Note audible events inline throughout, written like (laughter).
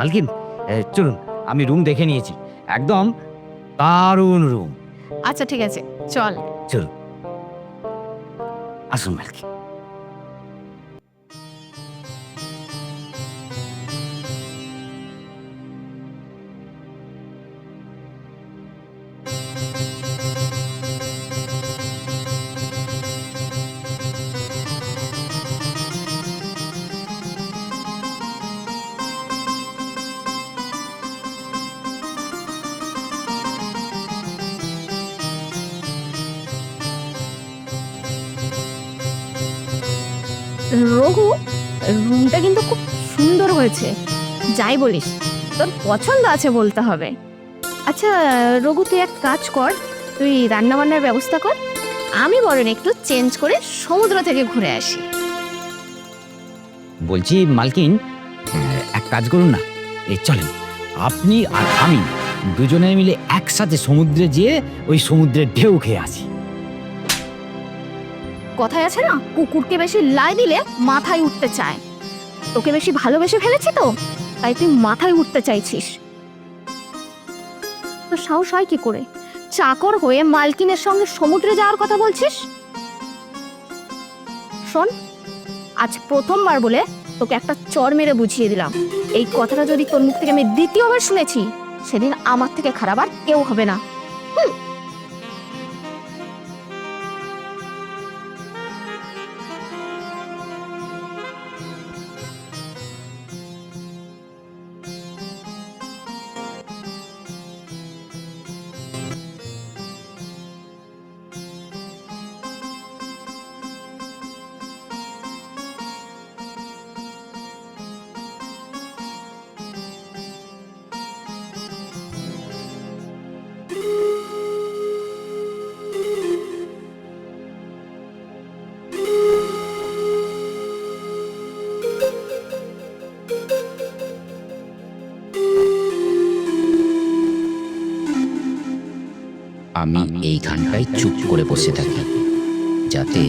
মালকিন? চলুন আমি রুম দেখে নিয়েছি। একদম দারুণ রুম আচ্ছা ঠিক আছে চল। চলুন। আসুন মালকিন। রঘু, রুমটা কিন্তু খুব সুন্দর হয়েছে। যাই বলিস, তোর পছন্দ আছে বলতে হবে। আচ্ছা রঘু, তুই এক কাজ কর, তুই রান্নাবান্নার ব্যবস্থা কর, আমি বরং একটু চেঞ্জ করে সমুদ্র থেকে ঘুরে আসি। বলছি, মালকিন, এক কাজ করুন না। এই চলেন, আপনি আর আমি দুজনে মিলে একসাথে সমুদ্রে যেয়ে ওই সমুদ্রের ঢেউ খেয়ে আসি। কথায় আছে না? কুকুরকে বেশি লাই দিলে মাথায় উঠতে চায়। তোকে বেশি ভালোবেসে ফেলেছি তো? তাই তুই মাথায় উঠতে চাইছিস। তো সাহস হয় কি করে? চাকর হয়ে মালকিনের সঙ্গে সমুদ্রে যাওয়ার কথা বলছিস? শোন, আজ প্রথমবার বলে তোকে একটা চর মেরে বুঝিয়ে দিলাম। এই কথাটা যদি তোর মুখ থেকে আমি দ্বিতীয়বার শুনেছি, সেদিন আমার থেকে খারাপ আর কেউ হবে না। আমি এইখানটায় চুপ করে বসে থাকি, যাতে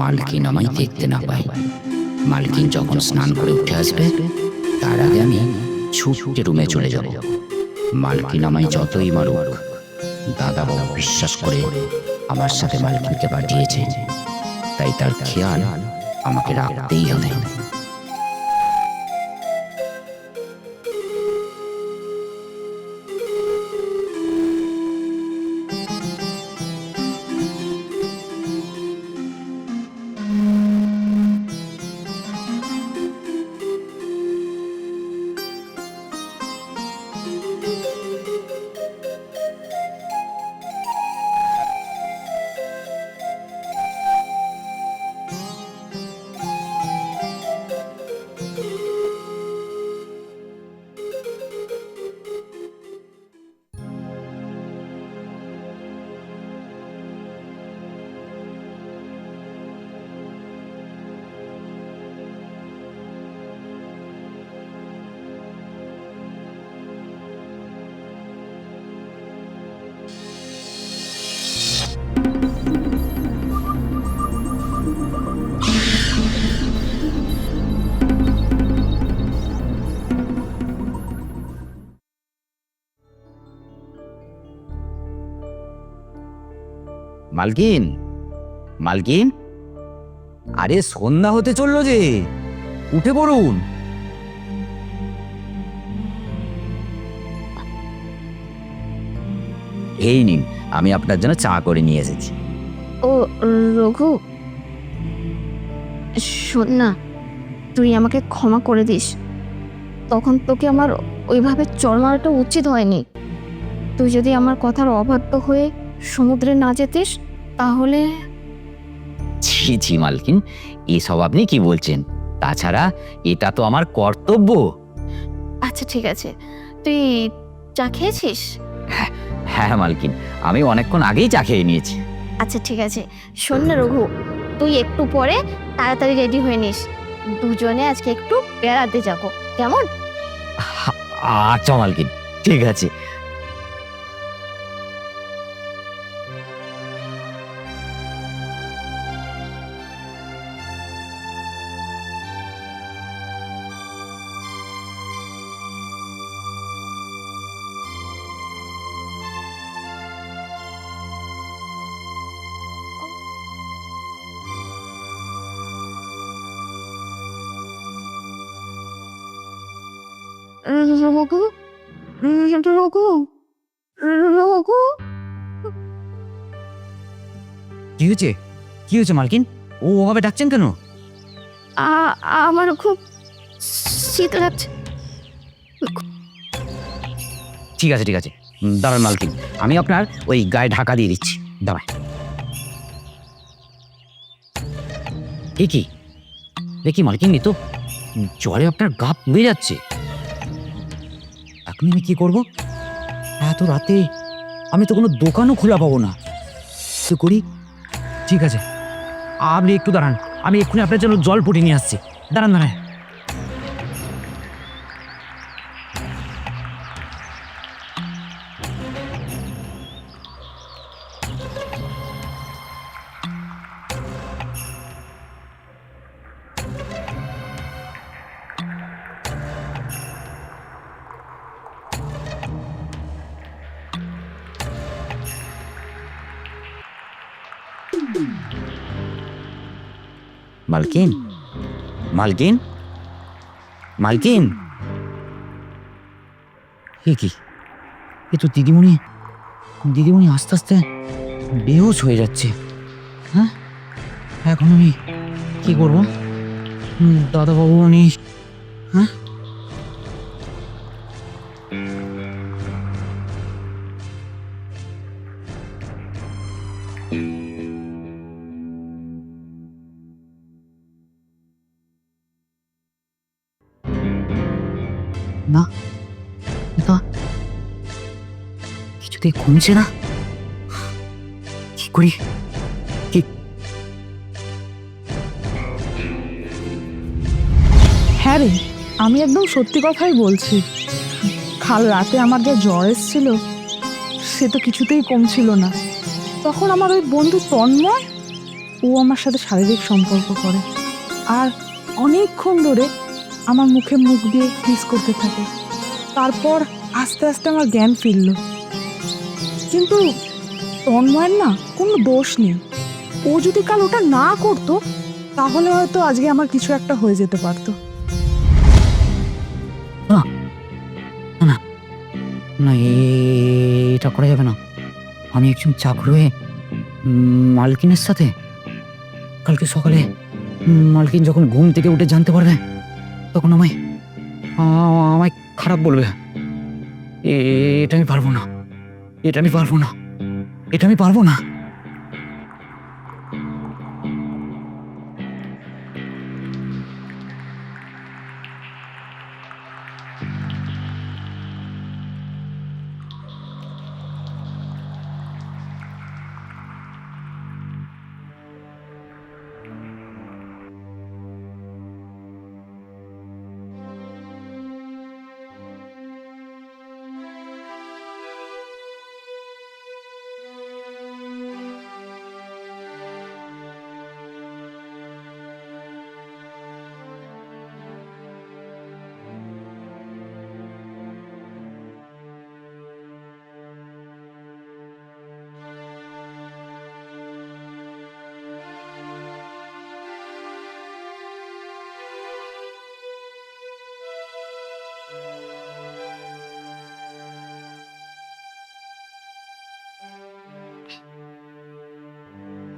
মালকিন আমায় দেখতে না পায়। মালকিন যখন স্নান করে উঠে আসবে, তার আগে আমি ছুটে রুমে চলে যাব। মালকিন আমায় যতই মারুক, দাদাবাবু বিশ্বাস করে আমার সাথে মালকিনকে পাঠিয়েছে। তাই তার খেয়াল আমাকে রাখতেই হবে। মালকিন? মালকিন? আরে সন্ধ্যা হতে চলল যে। উঠে পড়ুন। এই নিন, আমি আপনার জন্য চা করে নিয়ে এসেছি। ও, রঘু। শোন না তুই আমাকে ক্ষমা করে দিস। তখন তোকে আমার ওইভাবে চড় মারাটা উচিত হয়নি। তুই যদি আমার কথার অবাধ্য হয়ে সমুদ্রে না যেতিস তাহলে? ছি ছি মালকিন এসব আপনি কি বলছেন? তাছাড়া এটা তো আমার কর্তব্য। আচ্ছা ঠিক আছে। তুই চা খেয়েছিস? হ্যাঁ মালকিন আমি অনেকক্ষণ আগেই চা খেয়ে নিয়েছি। আচ্ছা ঠিক আছে। শোন না রঘু তুই একটু পরে তাড়াতাড়ি রেডি হয়ে নিস। দুজনে আজকে একটু বেড়াতে যাব। কেমন? আচ্ছা মালকিন ঠিক আছে। কি হয়েছে কি হয়েছে মালকিন ও ওভাবে ডাকছেন কেন আমার খুব শীত লাগছে ঠিক আছে ঠিক আছে দাঁড়ান মালকিন আমি আপনার ওই গায়ে ঢাকা দিয়ে দিচ্ছি দাঁড়ান এ কি দেখি মালকিন তো জ্বরে আপনার গা পুড়ে যাচ্ছে এখন আমি কি করব? এত রাতে আমি তো কোনো দোকানও খোলা পাবো না। তো করি? ঠিক আছে। আপনি একটু দাঁড়ান। আমি এক্ষুনি আপনার জন্য জল পুটি নিয়ে আসছি। দাঁড়ান দাঁড়ান। মালকিন? মালকিন? মালকিন? এ কি? এ তো দিদিমণি দিদিমণি আস্তে আস্তে বেহুশ হয়ে যাচ্ছে। হ্যাঁ? এখন আমি কি করব? দাদাবাবু উনি হ্যাঁ? না না কিছুতেই কমছে না কি করি হ্যাঁ রে, আমি একদম সত্যি কথাই বলছি। কাল রাতে আমার যা জ্বর এসেছিল, সে তো কিছুতেই কমছিল না। তখন আমার ওই বন্ধু তন্ময়, ও আমার সাথে শারীরিক সম্পর্ক করে। আর অনেকক্ষণ ধরে আমার মুখে মুখ দিয়ে কিস করতে থাকে। তারপর আস্তে আস্তে আমার জ্ঞান ফিরল। কিন্তু তন্ময়ের না কোনো দোষ নেই। ও যদি কাল ওটা না করতো, তাহলে হয়তো আজকে আমার কিছু একটা হয়ে যেতে পারতো। না এ- এটা করা যাবে না। আমি একজন চাকর হয়ে মালকিনের সাথে, কালকে সকালে মালকিন যখন ঘুম থেকে উঠে জানতে পারবে তখন আমায় আমায় খারাপ বলবে। এটা আমি পারব না। এটা আমি পারব না। এটা আমি পারব না।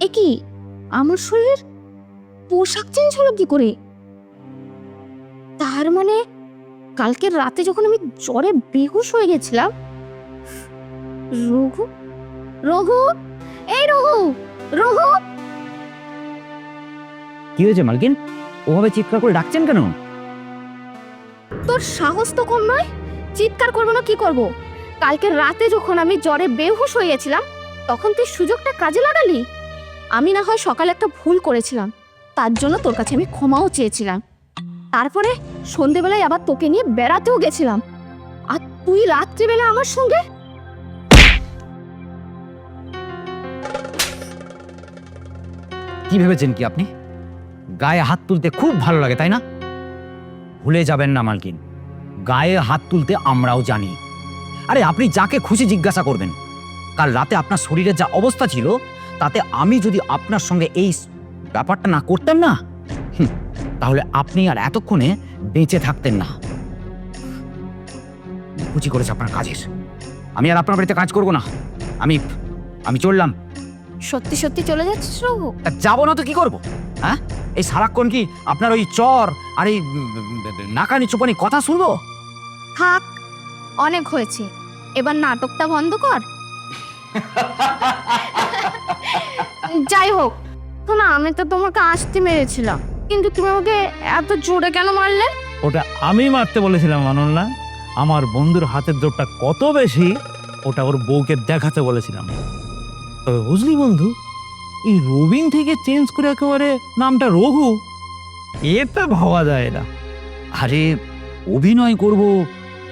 এ কি? আমার শরীরের পোশাক চেঞ্জ হলো কি করে? তার মানে কালকে রাতে যখন আমি জ্বরে বেহুশ হয়ে গেছিলাম রঘু রঘু এই রঘু রঘু! কি হয়েছে মালকিন? ওভাবে চিৎকার করে ডাকছেন কেন? তোর সাহস তো কম নয়? চিৎকার করব না কি করব? কালকে রাতে যখন আমি জ্বরে বেহুশ হয়ে গেছিলাম তখন তুই সুযোগটা কাজে লাগালি? আমি না হয় সকালে একটা ভুল করেছিলাম। তার জন্য তোর কাছে আমি ক্ষমাও চেয়েছিলাম। তারপরে সন্ধেবেলায় আবার তোকে নিয়ে বেড়াতেও গেছিলাম। আর তুই রাত্রিবেলা আমার সঙ্গে? কি ভেবেছেন কি আপনি? গায়ে হাত তুলতে খুব ভালো লাগে, তাই না? ভুলে যাবেন না, মালকিন। গায়ে হাত তুলতে আমরাও জানি। আরে, আপনি যাকে খুশি জিজ্ঞাসা করবেন। কাল রাতে আপনার শরীরের যা অবস্থা ছিল তাতে আমি যদি আপনার সঙ্গে এই ব্যাপারটা না করতাম না তাহলে আপনি আর এতক্ষণে বেঁচে থাকতেন না। কুচি করেছে আপনার কাজের। আমি আর আপনার বাড়িতে কাজ করব না। আমি আমি চললাম। সত্যি সত্যি চলে যাচ্ছিস রঘু? যাব না তো কি করব? হ্যাঁ? এই সারাক্ষণ কি আপনার ওই চর আর এই নাকানি চুপানি কথা শুনব? থাক অনেক হয়েছে। এবার নাটকটা বন্ধ কর। (laughs) যাই হোক শোনা আমি তো তোমাকে আসতে মেরেছিলাম কিন্তু তুমি আমাকে এত জোরে কেন মারলে? ওটা আমি মারতে বলেছিলাম অনন্যা আমার বন্ধুর হাতের জোরটা কত বেশি ওটা ওর বউকে দেখাতে বলেছিলাম। তবে বুঝলি বন্ধু এই রবিন থেকে চেঞ্জ করে একেবারে নামটা রঘু এটা ভাবা যায় না। আরে অভিনয় করব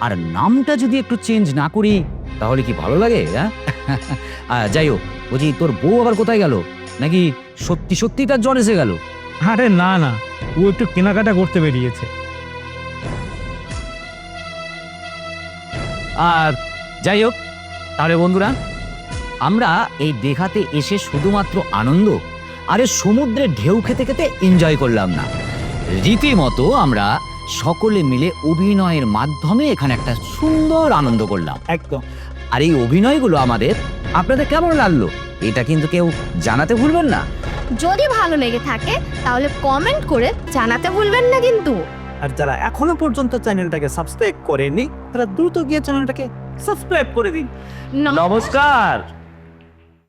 আর নামটা যদি একটু চেঞ্জ না করি তাহলে কি ভালো লাগে হ্যাঁ? যাই হোক বলছি তোর বউ আবার কোথায় গেল? নাকি সত্যি সত্যি তার জ্বর এসে গেল? আরে না না ও একটু কেনাকাটা করতে বেরিয়েছে। আর যাই হোক তাহলে বন্ধুরা আমরা এই দেখাতে এসে শুধুমাত্র আনন্দ আরে সমুদ্রে ঢেউ খেতে খেতে এনজয় করলাম না। রীতিমতো আমরা সকলে মিলে অভিনয়ের মাধ্যমে এখানে একটা সুন্দর আনন্দ করলাম। একদম। আর এই অভিনয়গুলো আমাদের আপনাদের কেমন লাগল? এটা কিন্তু কেউ জানাতে ভুলবেন না। যদি ভালো লেগে থাকে তাহলে কমেন্ট করে জানাতে ভুলবেন না কিন্তু। আর যারা এখনও পর্যন্ত চ্যানেলটাকে সাবস্ক্রাইব করেনি তারা দ্রুত গিয়ে চ্যানেলটাকে সাবস্ক্রাইব করে দিন। ন- নমস্কার।